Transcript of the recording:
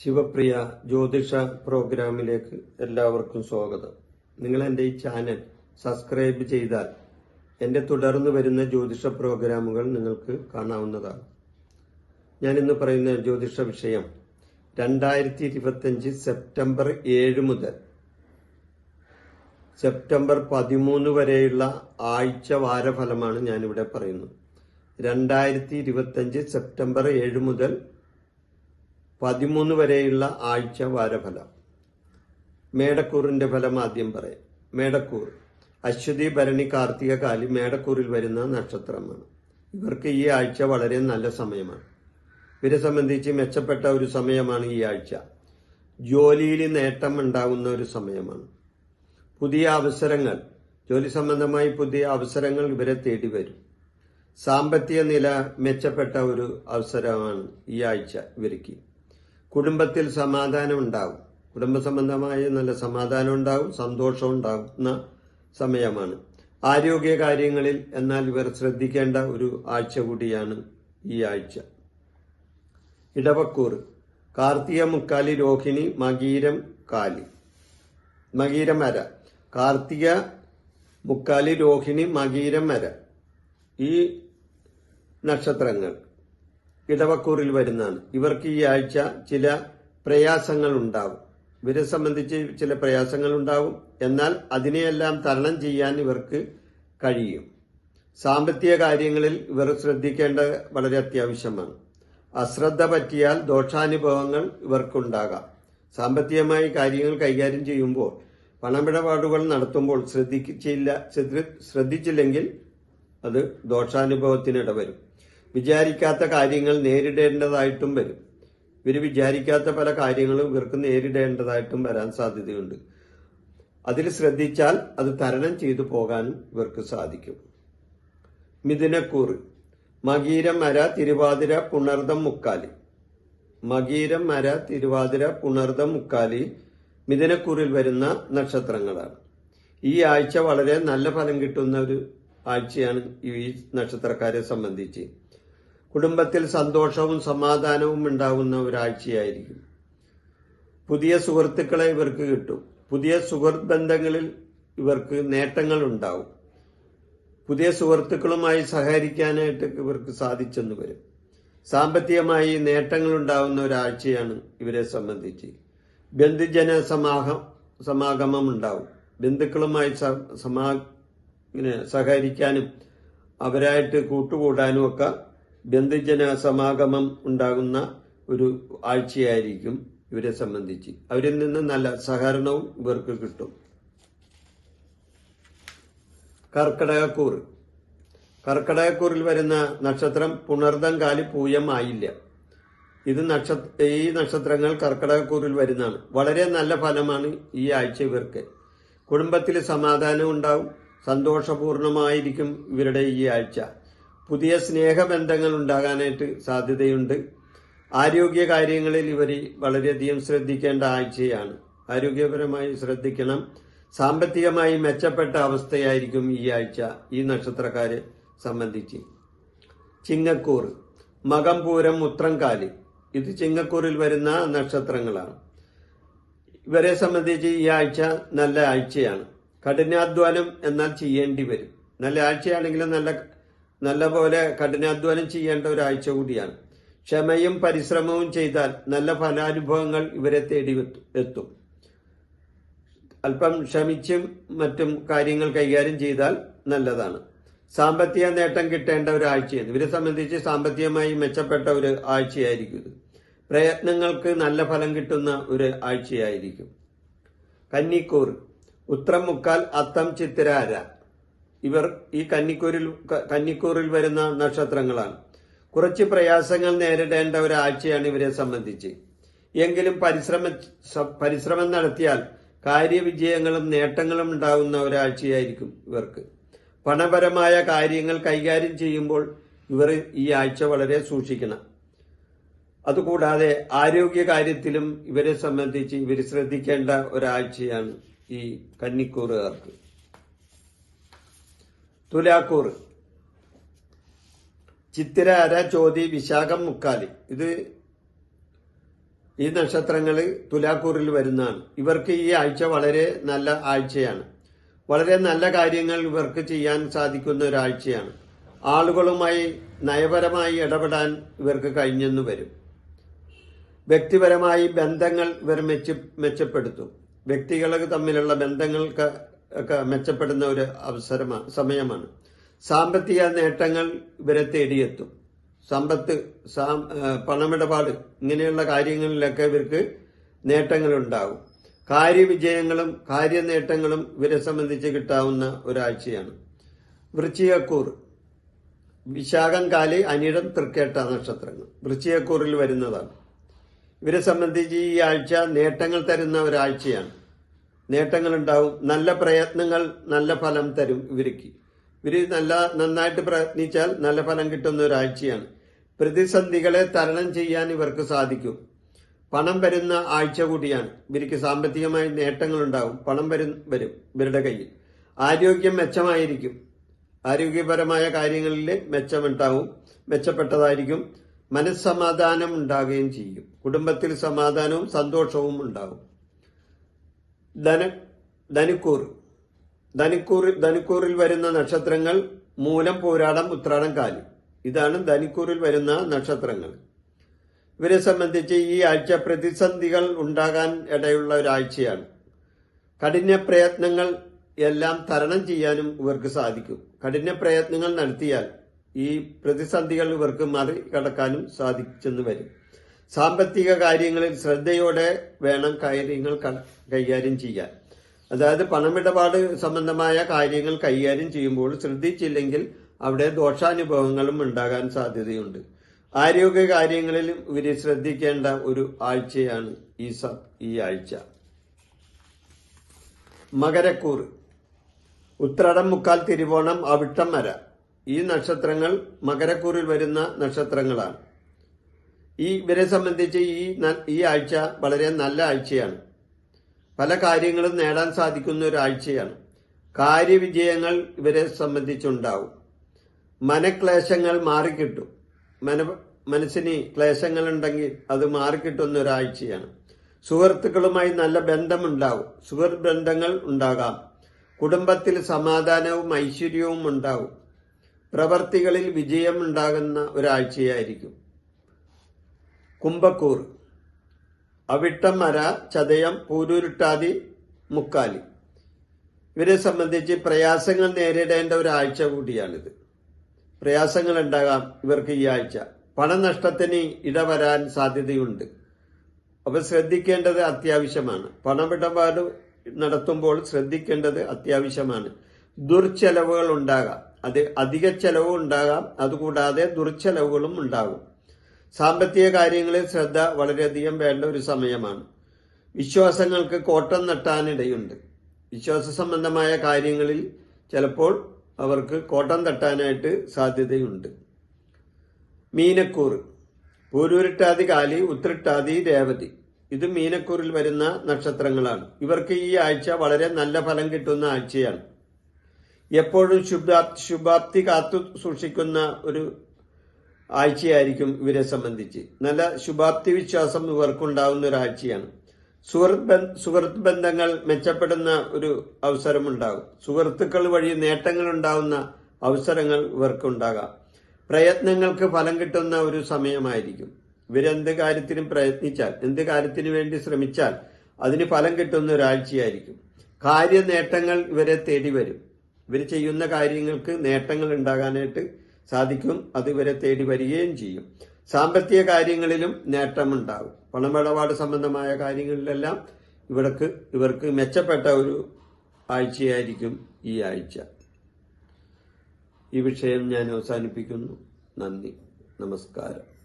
ശിവപ്രിയ ജ്യോതിഷ പ്രോഗ്രാമിലേക്ക് എല്ലാവർക്കും സ്വാഗതം. നിങ്ങൾ എന്റെ ഈ ചാനൽ സബ്സ്ക്രൈബ് ചെയ്താൽ എന്റെ തുടർന്ന് വരുന്ന ജ്യോതിഷ പ്രോഗ്രാമുകൾ നിങ്ങൾക്ക് കാണാവുന്നതാണ്. ഞാൻ ഇന്ന് പറയുന്ന ജ്യോതിഷ വിഷയം രണ്ടായിരത്തി ഇരുപത്തഞ്ച് സെപ്റ്റംബർ ഏഴ് മുതൽ സെപ്റ്റംബർ പതിമൂന്ന് വരെയുള്ള ആഴ്ച വാരഫലമാണ് ഞാനിവിടെ പറയുന്നത്. രണ്ടായിരത്തി ഇരുപത്തഞ്ച് സെപ്റ്റംബർ ഏഴ് മുതൽ പതിമൂന്ന് വരെയുള്ള ആഴ്ച വാരഫലം. മേടക്കൂറിന്റെ ഫലം ആദ്യം പറയാം. മേടക്കൂർ. അശ്വതി ഭരണി കാർത്തിക കാലി മേടക്കൂറിൽ വരുന്ന നക്ഷത്രമാണ്. ഇവർക്ക് ഈ ആഴ്ച വളരെ നല്ല സമയമാണ്. ഇവരെ സംബന്ധിച്ച് മെച്ചപ്പെട്ട ഒരു സമയമാണ് ഈ ആഴ്ച. ജോലിയിൽ നേട്ടം ഉണ്ടാകുന്ന ഒരു സമയമാണ്. പുതിയ അവസരങ്ങൾ ജോലി സംബന്ധമായി പുതിയ അവസരങ്ങൾ ഇവരെ തേടി വരും. സാമ്പത്തിക നില മെച്ചപ്പെട്ട ഒരു അവസരമാണ് ഈ ആഴ്ച ഇവർക്ക്. കുടുംബത്തിൽ സമാധാനം ഉണ്ടാവും. കുടുംബ സംബന്ധമായ നല്ല സമാധാനം ഉണ്ടാവും സന്തോഷം ഉണ്ടാകുന്ന സമയമാണ്. ആരോഗ്യ കാര്യങ്ങളിൽ എന്നാൽ ഇവർ ശ്രദ്ധിക്കേണ്ട ഒരു ആഴ്ച കൂടിയാണ് ഈ ആഴ്ച. ഇടവക്കൂർ കാർത്തിക മുക്കാലി രോഹിണി മകീരം കാലി. മകീരം വര കാർത്തിക മുക്കാലി രോഹിണി മകീരം വര. ഈ നക്ഷത്രങ്ങൾ ഇടവക്കൂറിൽ വരുന്നതാണ്. ഇവർക്ക് ഈ ആഴ്ച ചില പ്രയാസങ്ങൾ ഉണ്ടാവും. ഇവരെ സംബന്ധിച്ച് ചില പ്രയാസങ്ങൾ ഉണ്ടാവും. എന്നാൽ അതിനെയെല്ലാം തരണം ചെയ്യാൻ ഇവർക്ക് കഴിയും. സാമ്പത്തിക കാര്യങ്ങളിൽ ഇവർ ശ്രദ്ധിക്കേണ്ട വളരെ അത്യാവശ്യമാണ്. അശ്രദ്ധ പറ്റിയാൽ ദോഷാനുഭവങ്ങൾ ഇവർക്കുണ്ടാകാം. സാമ്പത്തികമായി കാര്യങ്ങൾ കൈകാര്യം ചെയ്യുമ്പോൾ പണമിടപാടുകൾ നടത്തുമ്പോൾ ശ്രദ്ധിച്ചില്ല ശ്രദ്ധിച്ചില്ലെങ്കിൽ അത് ദോഷാനുഭവത്തിനിട വരും വിചാരിക്കാത്ത കാര്യങ്ങൾ നേരിടേണ്ടതായിട്ടും വരും. ഇവർ വിചാരിക്കാത്ത പല കാര്യങ്ങളും ഇവർക്ക് നേരിടേണ്ടതായിട്ടും വരാൻ സാധ്യതയുണ്ട്. അതിൽ ശ്രദ്ധിച്ചാൽ അത് തരണം ചെയ്തു പോകാനും ഇവർക്ക് സാധിക്കും. മിഥുനക്കൂറ് മകീരം മര തിരുവാതിര പുണർദം മുക്കാലി. മകീരം മര തിരുവാതിര പുണർദം മുക്കാലി മിഥുനക്കൂറിൽ വരുന്ന നക്ഷത്രങ്ങളാണ്. ഈ ആഴ്ച വളരെ നല്ല ഫലം കിട്ടുന്ന ഒരു ആഴ്ചയാണ് ഈ നക്ഷത്രക്കാരെ സംബന്ധിച്ച്. കുടുംബത്തിൽ സന്തോഷവും സമാധാനവും ഉണ്ടാകുന്ന ഒരാഴ്ചയായിരിക്കും. പുതിയ സുഹൃത്തുക്കളെ ഇവർക്ക് കിട്ടും. പുതിയ സുഹൃത്ത് ബന്ധങ്ങളിൽ ഇവർക്ക് നേട്ടങ്ങൾ ഉണ്ടാവും. പുതിയ സുഹൃത്തുക്കളുമായി സഹകരിക്കാനായിട്ട് ഇവർക്ക് സാധിച്ചെന്ന് വരും. സാമ്പത്തികമായി നേട്ടങ്ങൾ ഉണ്ടാവുന്ന ഒരാഴ്ചയാണ് ഇവരെ സംബന്ധിച്ച്. ബന്ധുജന സമാഹം സമാഗമം ഉണ്ടാവും ബന്ധുക്കളുമായി സമാ സഹകരിക്കാനും അവരായിട്ട് കൂട്ടുകൂടാനും ഒക്കെ ബന്ധുജന സമാഗമം ഉണ്ടാകുന്ന ഒരു ആഴ്ചയായിരിക്കും ഇവരെ സംബന്ധിച്ച്. അവരിൽ നിന്ന് നല്ല സഹകരണവും ഇവർക്ക് കിട്ടും. കർക്കിടകക്കൂർ കർക്കിടകക്കൂറിൽ വരുന്ന നക്ഷത്രം പുണർദം കാലി പൂയം ആയില്ല. ഇത് നക്ഷത്ര ഈ നക്ഷത്രങ്ങൾ കർക്കിടകക്കൂറിൽ വരുന്നതാണ്. വളരെ നല്ല ഫലമാണ് ഈ ആഴ്ച ഇവർക്ക്. കുടുംബത്തിൽ സമാധാനം ഉണ്ടാവും സന്തോഷപൂർണമായിരിക്കും ഇവരുടെ ഈ ആഴ്ച. പുതിയ സ്നേഹബന്ധങ്ങൾ ഉണ്ടാകാനായിട്ട് സാധ്യതയുണ്ട്. ആരോഗ്യ കാര്യങ്ങളിൽ ഇവർ വളരെയധികം ശ്രദ്ധിക്കേണ്ട ആഴ്ചയാണ്. ആരോഗ്യപരമായി ശ്രദ്ധിക്കണം. സാമ്പത്തികമായി മെച്ചപ്പെട്ട അവസ്ഥയായിരിക്കും ഈ ആഴ്ച ഈ നക്ഷത്രക്കാരെ സംബന്ധിച്ച്. ചിങ്ങക്കൂർ മകം പൂരം ഉത്രംകാലി. ഇത് ചിങ്ങക്കൂറിൽ വരുന്ന നക്ഷത്രങ്ങളാണ്. ഇവരെ സംബന്ധിച്ച് ഈ ആഴ്ച നല്ല ആഴ്ചയാണ്. കഠിനാധ്വാനം എന്നാൽ ചെയ്യേണ്ടി വരും. നല്ല ആഴ്ചയാണെങ്കിലും നല്ല നല്ല പോലെ കഠിനാധ്വാനം ചെയ്യേണ്ട ഒരാഴ്ച കൂടിയാണ്. ക്ഷമയും പരിശ്രമവും ചെയ്താൽ നല്ല ഫലാനുഭവങ്ങൾ ഇവരെ തേടി എത്തും. അല്പം ക്ഷമിച്ചും മറ്റും കാര്യങ്ങൾ കൈകാര്യം ചെയ്താൽ നല്ലതാണ്. സാമ്പത്തിക നേട്ടം കിട്ടേണ്ട ഒരു ആഴ്ചയാണ് ഇവരെ സംബന്ധിച്ച് സാമ്പത്തികമായി മെച്ചപ്പെട്ട ഒരു ആഴ്ചയായിരിക്കും ഇത്. പ്രയത്നങ്ങൾക്ക് നല്ല ഫലം കിട്ടുന്ന ഒരു ആഴ്ചയായിരിക്കും. കന്നിക്കൂർ ഉത്രം മുക്കാൽ അത്തം ചിത്തിരാര. ഇവർ ഈ കന്നിക്കൂരിൽ കന്നിക്കൂറിൽ വരുന്ന നക്ഷത്രങ്ങളാണ്. കുറച്ച് പ്രയാസങ്ങൾ നേരിടേണ്ട ഒരു ആഴ്ചയാണ് ഇവരെ സംബന്ധിച്ച്. എങ്കിലും പരിശ്രമ പരിശ്രമം നടത്തിയാൽ കാര്യവിജയങ്ങളും നേട്ടങ്ങളും ഉണ്ടാകുന്ന ഒരാഴ്ചയായിരിക്കും ഇവർക്ക്. പണപരമായ കാര്യങ്ങൾ കൈകാര്യം ചെയ്യുമ്പോൾ ഇവർ ഈ ആഴ്ച വളരെ സൂക്ഷിക്കണം. അതുകൂടാതെ ആരോഗ്യ കാര്യത്തിലും ഇവരെ സംബന്ധിച്ച് ഇവർ ശ്രദ്ധിക്കേണ്ട ഒരാഴ്ചയാണ് ഈ കന്നിക്കൂറുകാർക്ക്. തുലാക്കൂർ ചിത്തിര അര ചോതി വിശാഖം മുക്കാലി. ഇത് ഈ നക്ഷത്രങ്ങൾ തുലാക്കൂറിൽ വരുന്നതാണ്. ഇവർക്ക് ഈ ആഴ്ച വളരെ നല്ല ആഴ്ചയാണ്. വളരെ നല്ല കാര്യങ്ങൾ ഇവർക്ക് ചെയ്യാൻ സാധിക്കുന്ന ഒരാഴ്ചയാണ്. ആളുകളുമായി നയപരമായി ഇടപെടാൻ ഇവർക്ക് കഴിഞ്ഞെന്ന് വരും. വ്യക്തിപരമായി ബന്ധങ്ങൾ ഇവർ മെച്ച മെച്ചപ്പെടുത്തും. വ്യക്തികൾ തമ്മിലുള്ള ബന്ധങ്ങൾക്ക് ഒക്കെ മെച്ചപ്പെടുന്ന ഒരു അവസരമാണ് സമയമാണ്. സാമ്പത്തിക നേട്ടങ്ങൾ ഇവരെ തേടിയെത്തും. സമ്പത്ത് പണമിടപാട് ഇങ്ങനെയുള്ള കാര്യങ്ങളിലൊക്കെ ഇവർക്ക് നേട്ടങ്ങളുണ്ടാകും. കാര്യവിജയങ്ങളും കാര്യനേട്ടങ്ങളും ഇവരെ സംബന്ധിച്ച് കിട്ടാവുന്ന ഒരാഴ്ചയാണ്. വൃശ്ചികക്കൂർ വിശാഖം കാലി അനിടം തൃക്കേട്ട നക്ഷത്രങ്ങൾ. വൃശ്ചികക്കൂറിൽ വരുന്നതാണ്. ഇവരെ സംബന്ധിച്ച് ഈ ആഴ്ച നേട്ടങ്ങൾ തരുന്ന ഒരാഴ്ചയാണ്. നേട്ടങ്ങൾ ഉണ്ടാവും നല്ല പ്രയത്നങ്ങൾ നല്ല ഫലം തരും ഇവർക്ക്. ഇവർ നല്ല നന്നായിട്ട് പ്രയത്നിച്ചാൽ നല്ല ഫലം കിട്ടുന്ന ഒരാഴ്ചയാണ്. പ്രതിസന്ധികളെ തരണം ചെയ്യാൻ ഇവർക്ക് സാധിക്കും. പണം വരുന്ന ആഴ്ച കൂടിയാണ്. ഇവർക്ക് സാമ്പത്തികമായി നേട്ടങ്ങൾ ഉണ്ടാവും പണം വരും വരും ഇവരുടെ കയ്യിൽ. ആരോഗ്യം മെച്ചമായിരിക്കും. ആരോഗ്യപരമായ കാര്യങ്ങളിൽ മെച്ചമുണ്ടാവും മെച്ചപ്പെട്ടതായിരിക്കും. മനസ്സമാധാനം ഉണ്ടാകുകയും ചെയ്യും. കുടുംബത്തിൽ സമാധാനവും സന്തോഷവും ഉണ്ടാവും ധന ധനുക്കൂർ. ധനുക്കൂർ ധനുക്കൂറിൽ വരുന്ന നക്ഷത്രങ്ങൾ മൂലം പോരാടം ഉത്രാടം കാലി. ഇതാണ് ധനുക്കൂറിൽ വരുന്ന നക്ഷത്രങ്ങൾ. ഇവരെ സംബന്ധിച്ച് ഈ ആഴ്ച പ്രതിസന്ധികൾ ഉണ്ടാകാൻ ഇടയുള്ള ഒരാഴ്ചയാണ്. കഠിന പ്രയത്നങ്ങൾ എല്ലാം തരണം ചെയ്യാനും ഇവർക്ക് സാധിക്കും. കഠിന പ്രയത്നങ്ങൾ നടത്തിയാൽ ഈ പ്രതിസന്ധികൾ ഇവർക്ക് മറികടക്കാനും സാധിച്ചെന്ന് വരും. സാമ്പത്തിക കാര്യങ്ങളിൽ ശ്രദ്ധയോടെ വേണം കാര്യങ്ങൾ കൈകാര്യം ചെയ്യാൻ. അതായത് പണമിടപാട് സംബന്ധമായ കാര്യങ്ങൾ കൈകാര്യം ചെയ്യുമ്പോൾ ശ്രദ്ധിച്ചില്ലെങ്കിൽ അവിടെ ദോഷാനുഭവങ്ങളും ഉണ്ടാകാൻ സാധ്യതയുണ്ട്. ആരോഗ്യ കാര്യങ്ങളിലും ഇവർ ശ്രദ്ധിക്കേണ്ട ഒരു ആഴ്ചയാണ് ഈ സ- ഈ ആഴ്ച. മകരക്കൂർ ഉത്രടം മുക്കാൽ തിരുവോണം അവിട്ടം മര ഈ നക്ഷത്രങ്ങൾ മകരക്കൂറിൽ വരുന്ന നക്ഷത്രങ്ങളാണ്. ഈ ഇവരെ സംബന്ധിച്ച് ഈ ഈ ആഴ്ച വളരെ നല്ല ആഴ്ചയാണ്. പല കാര്യങ്ങളും നേടാൻ സാധിക്കുന്ന ഒരു ആഴ്ചയാണ്. കാര്യവിജയങ്ങൾ ഇവരെ സംബന്ധിച്ചുണ്ടാവും. മനക്ലേശങ്ങൾ മാറിക്കിട്ടും. മന മനസ്സിന് ക്ലേശങ്ങളുണ്ടെങ്കിൽ അത് മാറിക്കിട്ടുന്ന ഒരാഴ്ചയാണ് സുഹൃത്തുക്കളുമായി നല്ല ബന്ധമുണ്ടാവും. സുഹൃത്ത് ബന്ധങ്ങൾ ഉണ്ടാകാം. കുടുംബത്തിൽ സമാധാനവും ഐശ്വര്യവും ഉണ്ടാവും. പ്രവർത്തികളിൽ വിജയം ഉണ്ടാകുന്ന ഒരാഴ്ചയായിരിക്കും. കുംഭക്കൂർ അവിട്ടം മര ചതയം പൂരുരുട്ടാതി മുക്കാലി. ഇവരെ സംബന്ധിച്ച് പ്രയാസങ്ങൾ നേരിടേണ്ട ഒരാഴ്ച കൂടിയാണിത്. പ്രയാസങ്ങൾ ഉണ്ടാകാം ഇവർക്ക് ഈ ആഴ്ച. പണനഷ്ടത്തിന് ഇടവരാൻ സാധ്യതയുണ്ട്. അപ്പൊ ശ്രദ്ധിക്കേണ്ടത് അത്യാവശ്യമാണ്. പണമിടപാട് നടത്തുമ്പോൾ ശ്രദ്ധിക്കേണ്ടത് അത്യാവശ്യമാണ്. ദുർച്ചെലവുകൾ ഉണ്ടാകാം. അത് അധിക ചെലവും ഉണ്ടാകാം. അതുകൂടാതെ ദുർച്ചെലവുകളും ഉണ്ടാകും. സാമ്പത്തിക കാര്യങ്ങളിൽ ശ്രദ്ധ വളരെയധികം വേണ്ട ഒരു സമയമാണ്. വിശ്വാസങ്ങൾക്ക് കോട്ടം നട്ടാനിടയുണ്ട്. വിശ്വാസ സംബന്ധമായ കാര്യങ്ങളിൽ ചിലപ്പോൾ അവർക്ക് കോട്ടം തട്ടാനായിട്ട് സാധ്യതയുണ്ട്. മീനക്കൂർ പൂരൂരിട്ടാതി കാലി ഉത്രിട്ടാതി രേവതി. ഇത് മീനക്കൂറിൽ വരുന്ന നക്ഷത്രങ്ങളാണ്. ഇവർക്ക് ഈ ആഴ്ച വളരെ നല്ല ഫലം കിട്ടുന്ന ആഴ്ചയാണ്. എപ്പോഴും ശുഭാ ശുഭാപ്തി കാത്തു സൂക്ഷിക്കുന്ന ഒരു ആഴ്ചയായിരിക്കും ഇവരെ സംബന്ധിച്ച്. നല്ല ശുഭാപ്തി വിശ്വാസം ഇവർക്കുണ്ടാവുന്ന ഒരു ആഴ്ചയാണ് സുഹൃത്ത് സുഹൃത്ത് ബന്ധങ്ങൾ മെച്ചപ്പെടുന്ന ഒരു അവസരമുണ്ടാകും. സുഹൃത്തുക്കൾ വഴി നേട്ടങ്ങൾ ഉണ്ടാവുന്ന അവസരങ്ങൾ ഇവർക്കുണ്ടാകാം. പ്രയത്നങ്ങൾക്ക് ഫലം കിട്ടുന്ന ഒരു സമയമായിരിക്കും. ഇവരെന്ത് കാര്യത്തിനും പ്രയത്നിച്ചാൽ എന്ത് കാര്യത്തിന് വേണ്ടി ശ്രമിച്ചാൽ അതിന് ഫലം കിട്ടുന്ന ഒരാഴ്ചയായിരിക്കും. കാര്യ നേട്ടങ്ങൾ ഇവരെ തേടി വരും. ഇവർ ചെയ്യുന്ന കാര്യങ്ങൾക്ക് നേട്ടങ്ങൾ ഉണ്ടാകാനായിട്ട് സാധിക്കും. അത് ഇവരെ തേടി വരികയും ചെയ്യും. സാമ്പത്തിക കാര്യങ്ങളിലും നേട്ടമുണ്ടാകും. പണമിടപാട് സംബന്ധമായ കാര്യങ്ങളിലെല്ലാം ഇവർക്ക് ഇവർക്ക് മെച്ചപ്പെട്ട ഒരു ആഴ്ചയായിരിക്കും ഈ ആഴ്ച. ഈ വിഷയം ഞാൻ അവസാനിപ്പിക്കുന്നു. നന്ദി. നമസ്കാരം.